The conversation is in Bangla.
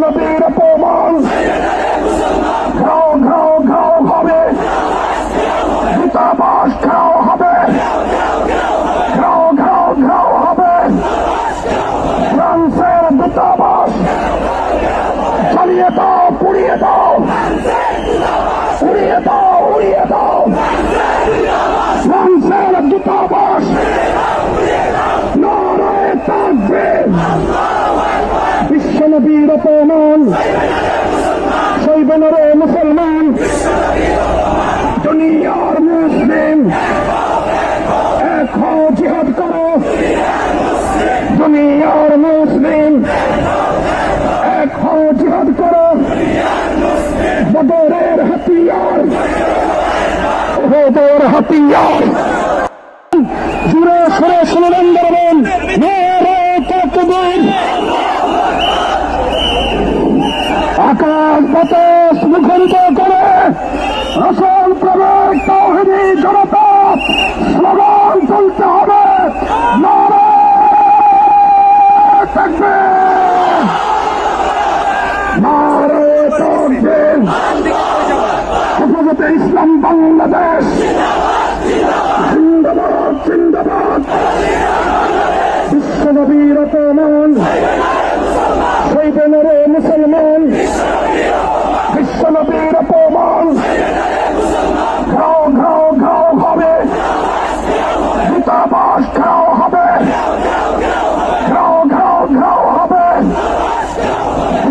বিশ্বনবীর অপমান ঘাও ঘাও ঘাও হবে দূতাবাস ঘাও হবে ঘাও ঘাও ঘাও হবে ফ্রান্সের দূতাবাস জ্বালিয়ে দাও পুড়িয়ে দাও উড়িয়ে দাও উড়িয়ে দাও ফ্রান্সের দূতাবাস নারায় থাকবে দুনিয়ার মুসলিম। এক হও জিহাদ করো। দুনিয়ার মুসলিম। এক জিহাদ করো। বদরের হাতিয়ার। ওদের হাতিয়ার। জুড়ে সরে শুনলেন বলবেন বাতাস মুখরিত করে। রসল প্রবেশ তাহিনী জনতা স্লোগান তুলতে হবে। ইসলাম বাংলাদেশ। Bosch, Cal Hopper!